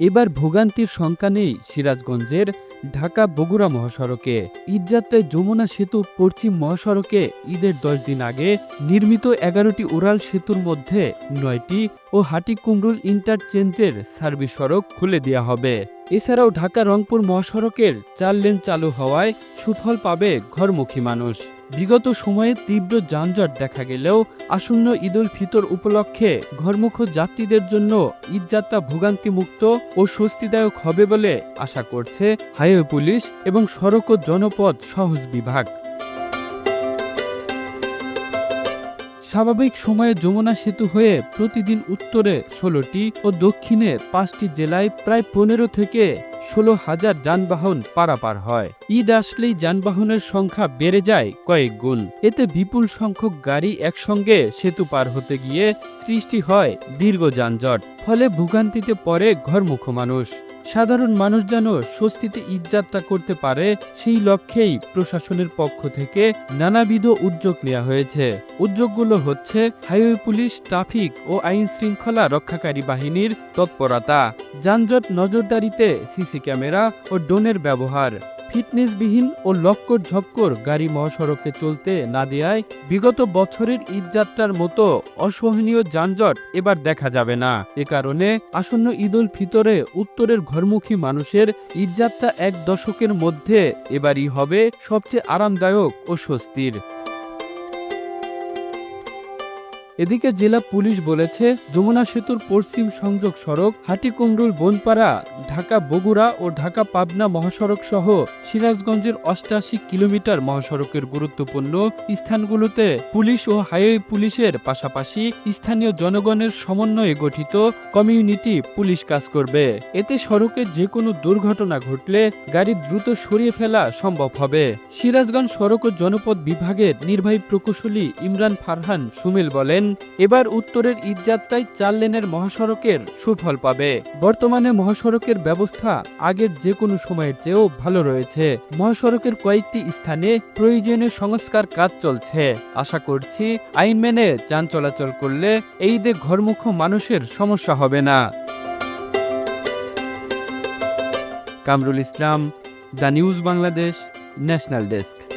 এবার ভোগান্তির শঙ্কা নেই সিরাজগঞ্জের ঢাকা বগুড়া মহাসড়কে। ঈদযাত্রায় যমুনা সেতু, পশ্চিম মহাসড়কে ঈদের দশ দিন আগে নির্মিত এগারোটি উড়াল সেতুর মধ্যে নয়টি ও হাটি কুমরুল ইন্টারচেঞ্জের সার্ভিস সড়ক খুলে দেওয়া হবে। এছাড়াও ঢাকা রংপুর মহাসড়কের চার লেন চালু হওয়ায় সুফল পাবে ঘরমুখী মানুষ। বিগত সময়ে তীব্র যানজট দেখা গেলেও আসন্ন ঈদুল ফিতর উপলক্ষে ঘরমুখ যাত্রীদের জন্য ঈদযাত্রা ভোগান্তিমুক্ত ও স্বস্তিদায়ক হবে বলে আশা করছে হাইওয়ে পুলিশ এবং সড়ক ও জনপথ সহজ বিভাগ। স্বাভাবিক সময়ে যমুনা সেতু হয়ে প্রতিদিন উত্তরে ষোলোটি ও দক্ষিণে পাঁচটি জেলায় প্রায় পনেরো থেকে ষোলো হাজার যানবাহন পারাপার হয়। ঈদ আসলেই যানবাহনের সংখ্যা বেড়ে যায় কয়েক গুণ। এতে বিপুল সংখ্যক গাড়ি একসঙ্গে সেতু পার হতে গিয়ে সৃষ্টি হয় দীর্ঘ যানজট, ফলে ভোগান্তিতে পড়ে ঘরমুখ মানুষ। সাধারণ মানুষ যেন স্বস্তিতে ঈদযাত্রা করতে পারে, সেই লক্ষ্যেই প্রশাসনের পক্ষ থেকে নানাবিধ উদ্যোগ নেওয়া হয়েছে। উদ্যোগগুলো হচ্ছে হাইওয়ে পুলিশ, ট্রাফিক ও আইন শৃঙ্খলা রক্ষাকারী বাহিনীর তৎপরতা, যানজট নজরদারিতে সিসি ক্যামেরা ও ড্রোনের ব্যবহার। ফিটনেসবিহীন ও লক্কর ঝক্কর গাড়ি মহাসড়কে চলতে না দেয়ায় বিগত বছরের ঈদযাত্রার মতো অসহনীয় যানজট এবার দেখা যাবে না। এ কারণে আসন্ন ঈদুল ফিতরে উত্তরের ঘরমুখী মানুষের ঈদযাত্রা এক দশকের মধ্যে এবারই হবে সবচেয়ে আরামদায়ক ও স্বস্তির। এদিকে জেলা পুলিশ বলেছে, যমুনা সেতুর পশ্চিম সংযোগ সড়ক হাটিকুমরুল বনপাড়া, ঢাকা বগুড়া ও ঢাকা পাবনা মহাসড়ক সহ সিরাজগঞ্জের অষ্টাশি কিলোমিটার মহাসড়কের গুরুত্বপূর্ণ স্থানগুলোতে পুলিশ ও হাইওয়ে পুলিশের পাশাপাশি স্থানীয় জনগণের সমন্বয়ে গঠিত কমিউনিটি পুলিশ কাজ করবে। এতে সড়কে যে কোনো দুর্ঘটনা ঘটলে গাড়ি দ্রুত সরিয়ে ফেলা সম্ভব হবে। সিরাজগঞ্জ সড়ক ও জনপদ বিভাগের নির্বাহী প্রকৌশলী ইমরান ফারহান সুমিল বলেন এবার উত্তরের ঈদযাত্রায় চার লেনের মহাসড়কের সুফল পাবে। বর্তমানে মহাসড়কের ব্যবস্থা আগের যে কোনো সময়ের চেয়েও ভালো রয়েছে। মহাসড়কের কয়েকটি স্থানে প্রয়োজনীয় সংস্কার কাজ চলছে। আশা করছি আইন মেনে যান চলাচল করলে এই ঈদে ঘরমুখ মানুষের সমস্যা হবে না। Kamrul Islam, the news Bangladesh, national desk.